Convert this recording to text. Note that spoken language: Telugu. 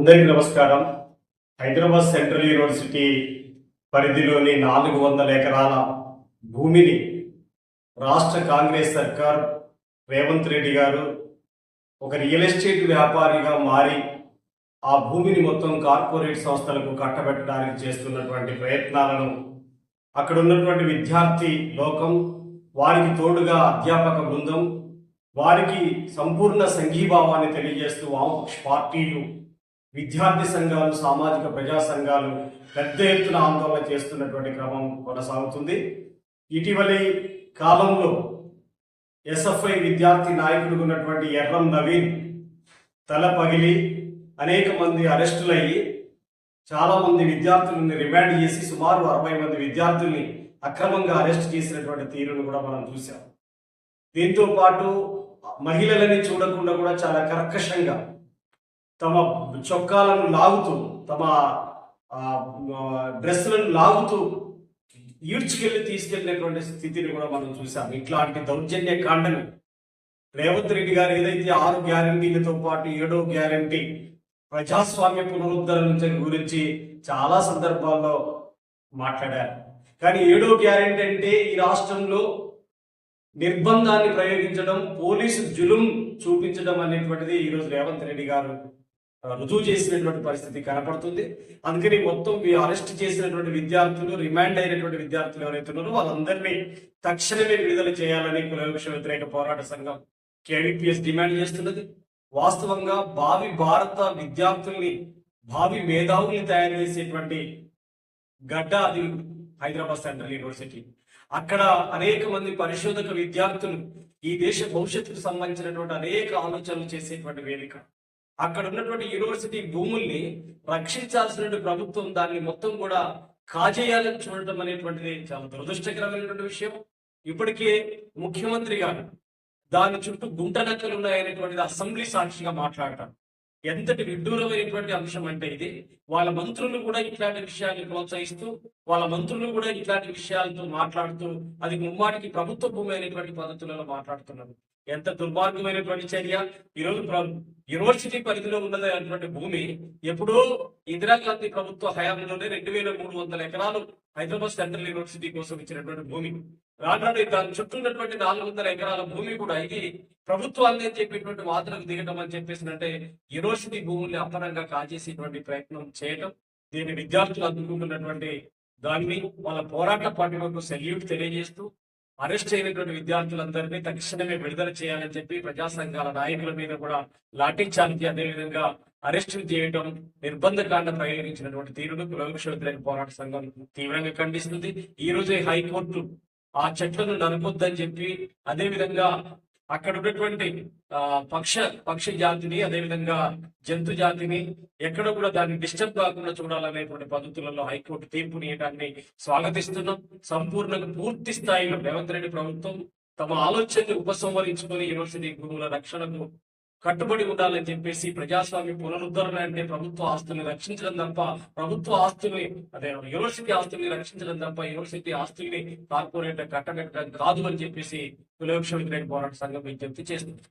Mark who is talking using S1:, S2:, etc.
S1: అందరికీ నమస్కారం. హైదరాబాద్ సెంట్రల్ యూనివర్సిటీ పరిధిలోని నాలుగు వందల ఎకరాల భూమిని రాష్ట్ర కాంగ్రెస్ సర్కార్ రేవంత్ రెడ్డి గారు ఒక రియల్ ఎస్టేట్ వ్యాపారిగా మారి ఆ భూమిని మొత్తం కార్పొరేట్ సంస్థలకు కట్టబెట్టడానికి చేస్తున్నటువంటి ప్రయత్నాలను అక్కడ ఉన్నటువంటి విద్యార్థి లోకం వారికి తోడుగా అధ్యాపక బృందం వారికి సంపూర్ణ సంఘీభావాన్ని తెలియజేస్తూ వామపక్ష పార్టీలు విద్యార్థి సంఘాలు సామాజిక ప్రజా సంఘాలు పెద్ద ఎత్తున ఆందోళన చేస్తున్నటువంటి క్రమం కొనసాగుతుంది. ఇటీవలి కాలంలో ఎస్ఎఫ్ఐ విద్యార్థి నాయకుడు ఉన్నటువంటి ఎర్రం నవీన్ తల పగిలి అనేక మంది అరెస్టులయ్యి చాలామంది విద్యార్థులని రిమాండ్ చేసి సుమారు అరవై మంది విద్యార్థుల్ని అక్రమంగా అరెస్ట్ చేసినటువంటి తీరును కూడా మనం చూసాం దీంతో పాటు మహిళలని చూడకుండా కూడా చాలా కర్కశంగా తమ చొక్కాలను లాగుతూ తమ డ్రెస్సులను లాగుతూ ఈడ్చుకెళ్ళి తీసుకెళ్ళినటువంటి స్థితిని కూడా మనం చూసాం ఇట్లాంటి దౌర్జన్య కాండను రేవంత్ రెడ్డి గారు ఏదైతే ఆరు గ్యారంటీలతో పాటు ఏడో గ్యారంటీ ప్రజాస్వామ్య పునరుద్ధరణ గురించి చాలా సందర్భాల్లో మాట్లాడారు. కానీ ఏడో గ్యారంటీ అంటే ఈ రాష్ట్రంలో నిర్బంధాన్ని ప్రయోగించడం పోలీసు జులుం చూపించడం అనేటువంటిది ఈరోజు రేవంత్ రెడ్డి గారు రుజువు చేసినటువంటి పరిస్థితి కనపడుతుంది. అందుకని మొత్తం మీ అరెస్ట్ చేసినటువంటి విద్యార్థులు రిమాండ్ అయినటువంటి విద్యార్థులు ఎవరైతే ఉన్నారో వాళ్ళందరినీ తక్షణమే విడుదల చేయాలని కులవృక్ష వ్యతిరేక పోరాట సంఘం కేవీపీఎస్ డిమాండ్ చేస్తున్నది. వాస్తవంగా భావి భారత విద్యార్థుల్ని భావి మేధావుల్ని తయారు చేసేటువంటి గడ్డ అది హైదరాబాద్ సెంట్రల్ యూనివర్సిటీ. అక్కడ అనేక మంది పరిశోధక విద్యార్థులు ఈ దేశ భవిష్యత్తుకు సంబంధించినటువంటి అనేక ఆలోచనలు చేసేటువంటి వేదిక. అక్కడ ఉన్నటువంటి యూనివర్సిటీ భూముల్ని రక్షించాల్సినటువంటి ప్రభుత్వం దాన్ని మొత్తం కూడా కాజేయాలని చూడటం అనేటువంటిది చాలా దురదృష్టకరమైనటువంటి విషయం. ఇప్పటికే ముఖ్యమంత్రి గారు దాని చుట్టూ గుంటనక్కలు ఉన్నాయనేటువంటిది అసెంబ్లీ సాక్షిగా మాట్లాడటం. ఎంతటి విడ్డూరమైనటువంటి అంశం అంటే ఇది. వాళ్ళ మంత్రులు కూడా ఇట్లాంటి విషయాన్ని ప్రోత్సహిస్తూ వాళ్ళ మంత్రులు కూడా ఇట్లాంటి విషయాలతో మాట్లాడుతూ అది ముమ్మాటికి ప్రభుత్వ భూమి అయినటువంటి పద్ధతులలో మాట్లాడుతున్నారు. ఎంత దుర్మార్గమైనటువంటి చర్య? ఈరోజు యూనివర్సిటీ పరిధిలో ఉన్నటువంటి భూమి ఎప్పుడో ఇందిరాగాంధీ ప్రభుత్వ హయాంలోనే రెండు వేల మూడు వందల ఎకరాలు హైదరాబాద్ సెంట్రల్ యూనివర్సిటీ కోసం ఇచ్చినటువంటి భూమి. రానురాను దాని చుట్టూ ఉన్నటువంటి నాలుగు వందల ఎకరాల భూమి కూడా ఇది ప్రభుత్వాన్ని అని చెప్పేటువంటి వాదనకు దిగటం అని చెప్పేసి అంటే యూనివర్సిటీ భూముల్ని అపరంగా కాజేసేటువంటి ప్రయత్నం చేయటం దీన్ని విద్యార్థులు అందుకుంటున్నటువంటి దాన్ని వాళ్ళ పోరాట పార్టీలకు సెల్యూట్ తెలియజేస్తూ అరెస్ట్ అయినటువంటి విద్యార్థులందరినీ తక్షణమే విడుదల చేయాలని చెప్పి ప్రజా సంఘాల నాయకుల మీద కూడా లాఠీ చార్జీ అదేవిధంగా అరెస్ట్ చేయడం నిర్బంధకాండ ప్రయోగించినటువంటి తీరును కులవృక్ష పోరాట సంఘం తీవ్రంగా ఖండిస్తుంది. ఈ రోజే హైకోర్టు ఆ చెట్లను నరకొద్దని చెప్పి అదే విధంగా అక్కడ ఉన్నటువంటి ఆ, పక్ష పక్షి జాతిని అదే విధంగా జంతు జాతిని ఎక్కడ కూడా దాన్ని డిస్టర్బ్ కాకుండా చూడాలనేటువంటి పద్ధతులలో హైకోర్టు తీర్పుని ఇవ్వడాన్ని స్వాగతిస్తున్నాం. సంపూర్ణంగా పూర్తి స్థాయిలో రేవంత్ రెడ్డి ప్రభుత్వం తమ ఆలోచనని ఉపసంహరించుకొని యూనివర్సిటీ భూముల రక్షణకు కట్టుబడి ఉండాలని చెప్పేసి ప్రజాస్వామ్య పునరుద్ధరణ అంటే ప్రభుత్వ ఆస్తుల్ని రక్షించడం తప్ప ప్రభుత్వ ఆస్తుల్ని అదే యూనివర్సిటీ ఆస్తుల్ని రక్షించడం తప్ప యూనివర్సిటీ ఆస్తుల్ని కార్పొరేట్ కట్టబెట్టడం కాదు అని చెప్పేసి కులవృక్ష వ్యతిరేక పోరాట సంఘం విజ్ఞప్తి చేస్తుంది.